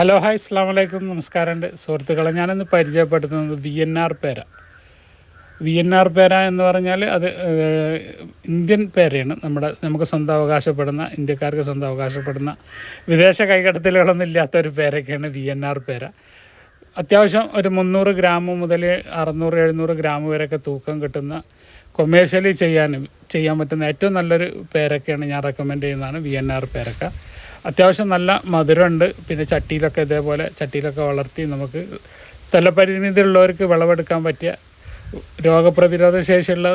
Hello hi അസ്സാം വലൈക്കും നമസ്കാരമുണ്ട്. സുഹൃത്തുക്കളെ ഞാനിന്ന് പരിചയപ്പെടുത്തുന്നത് വി എൻ ആർ പേര. വി എൻ ആർ പേര എന്ന് പറഞ്ഞാൽ അത് ഇന്ത്യൻ പേരയാണ്. നമ്മുടെ നമുക്ക് സ്വന്തം അവകാശപ്പെടുന്ന ഇന്ത്യക്കാർക്ക് സ്വന്തം അവകാശപ്പെടുന്ന വിദേശ കൈകടത്തലുകളൊന്നും ഇല്ലാത്ത ഒരു പേരൊക്കെയാണ് വി എൻ ആർ പേര. അത്യാവശ്യം ഒരു മുന്നൂറ് ഗ്രാം മുതൽ അറുന്നൂറ് എഴുന്നൂറ് ഗ്രാം വരെയൊക്കെ തൂക്കം കിട്ടുന്ന കൊമേഴ്ഷ്യലി ചെയ്യാൻ ചെയ്യാൻ പറ്റുന്ന ഏറ്റവും നല്ലൊരു പേരക്കയാണ് ഞാൻ റെക്കമെൻഡ് ചെയ്യുന്നതാണ് വി എൻ ആർ പേരക്ക. അത്യാവശ്യം നല്ല മധുരമുണ്ട്. പിന്നെ ചട്ടിയിലൊക്കെ ഇതേപോലെ ചട്ടിയിലൊക്കെ വളർത്തി നമുക്ക് സ്ഥലപരിമിതി ഉള്ളവർക്ക് വിളവെടുക്കാൻ പറ്റിയ രോഗപ്രതിരോധ ശേഷിയുള്ള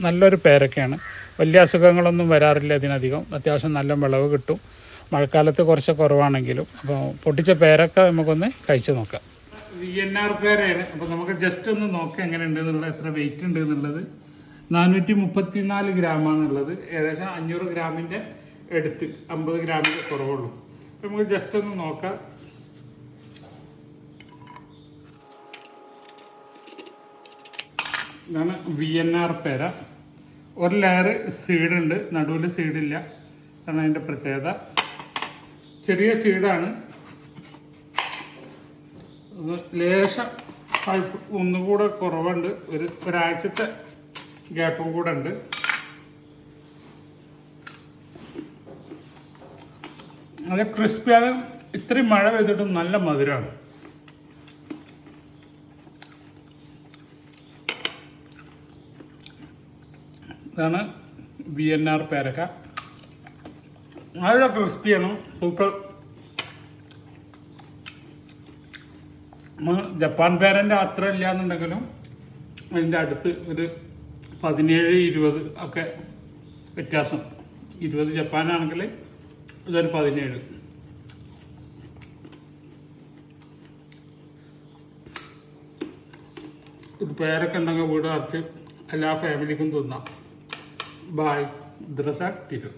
നല്ലൊരു പേരക്കയാണ്. വലിയ അസുഖങ്ങളൊന്നും വരാറില്ല ഇതിനധികം. അത്യാവശ്യം നല്ല വിളവ് കിട്ടും. മഴക്കാലത്ത് കുറച്ച് കുറവാണെങ്കിലും. അപ്പോൾ പൊട്ടിച്ച പേരക്ക നമുക്കൊന്ന് കഴിച്ചു നോക്കാം. വി എൻ ആർ പേരയാണ് അപ്പോൾ നമുക്ക് ജസ്റ്റ് ഒന്ന് നോക്കാം എങ്ങനെയുണ്ട് എന്നുള്ളത് എത്ര വെയിറ്റ് ഉണ്ട് എന്നുള്ളത് നാനൂറ്റി മുപ്പത്തി നാല് ഗ്രാമാണുള്ളത് ഏകദേശം അഞ്ഞൂറ് ഗ്രാമിന്റെ എടുത്ത് അമ്പത് ഗ്രാമിന്റെ കുറവുള്ളൂ. അപ്പോൾ നമുക്ക് ജസ്റ്റ് ഒന്ന് നോക്കാം. ഇതാണ് വി എൻ ആർ പേര. ഒരു ലെയർ സീഡുണ്ട് നടുവിൽ സീഡില്ല അതാണ് അതിന്റെ പ്രത്യേകത. ചെറിയ സീഡാണ് ലേശം പഴുപ്പ് ഒന്നുകൂടെ കുറവുണ്ട്. ഒരു ഒരാഴ്ചത്തെ ഗ്യാപ്പും കൂടെ ഉണ്ട്. നല്ല ക്രിസ്പിയാണ് ഇത്രയും മഴ പെയ്തിട്ടും നല്ല മധുരമാണ് ഇതാണ് ബി എൻ ആർ പേരക്ക. നല്ല ക്രിസ്പിയാണ് സൂപ്പർ ജപ്പാൻ പേരന്റെ അത്ര ഇല്ല എന്നുണ്ടെങ്കിലും അതിന്റെ അടുത്ത് ഒരു പതിനേഴ് ഇരുപത് ഒക്കെ വ്യത്യാസം. ഇരുപത് ജപ്പാനാണെങ്കിൽ ഇതൊരു പതിനേഴ്. ഒരു പേരൊക്കെ ഉണ്ടെങ്കിൽ വീട് അടച്ച് എല്ലാ ഫാമിലിക്കും തിന്നാം. ബായ് ദ്രസ തിരു.